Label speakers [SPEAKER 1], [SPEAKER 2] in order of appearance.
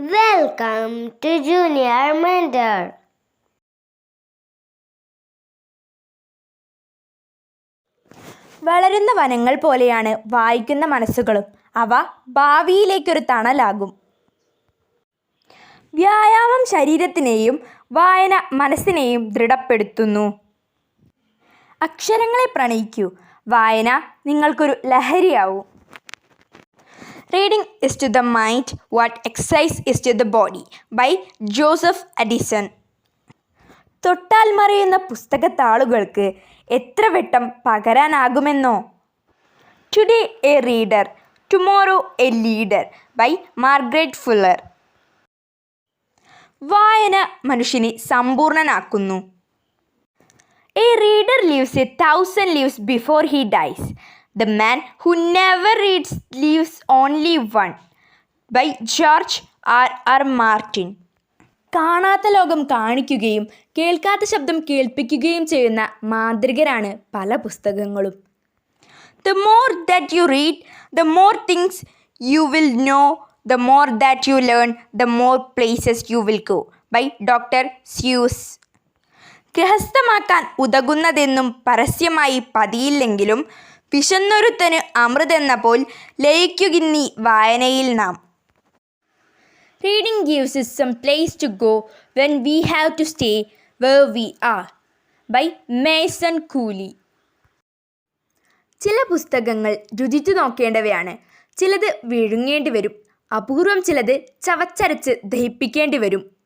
[SPEAKER 1] Welcome to Junior Mender.
[SPEAKER 2] വളരുന്ന വനങ്ങൾ പോലെയാണ് വായിക്കുന്ന മനസ്സുകളും. അവ ഭാവിയിലേക്കൊരു തണലാകും. വ്യായാമം ശരീരത്തിനെയും വായന മനസ്സിനെയും ദൃഢപ്പെടുത്തുന്നു. അക്ഷരങ്ങളെ പ്രണയിക്കൂ. വായന നിങ്ങൾക്കൊരു ലഹരിയാവും. Reading is to the mind what exercise is to the body by Joseph Addison തൊട്ടാൽ മറിയുന്ന പുസ്തകത്താളുകൾക്ക് എത്ര വട്ടം പകരാനാകുമെന്നോ? Today a reader tomorrow a leader by Margaret Fuller വായന മനുഷ്യനെ സമ്പൂർണനാക്കുന്നു. A reader lives a thousand lives before he dies the man who never reads lives only one by George R R Martin കാണാത്ത ലോകം കാണിക്കുകയും കേൾക്കാത്ത ശബ്ദം കേൾപ്പിക്കുകയും ചെയ്യുന്ന മാന്ത്രികരാണ് പല പുസ്തകങ്ങളും. The more that you read the more things you will know the more that you learn the more places you will go by doctor Seuss ഗൃഹസ്ഥമാക്കാൻ ഉതകുന്നതെന്നും പരസ്യമായി പതിയില്ലെങ്കിലും വിശന്നൊരുത്തന് അമൃതെന്ന പോൽ ലയിക്കുകിന്നീ വായനയിൽ നാം. Reading gives us some place to go when we have to stay where we are by Mason Cooley ചില പുസ്തകങ്ങൾ രുചിച്ചു നോക്കേണ്ടവയാണ്. ചിലത് വിഴുങ്ങേണ്ടി വരും. അപൂർവം ചിലത് ചവച്ചരച്ച് ദഹിപ്പിക്കേണ്ടി വരും.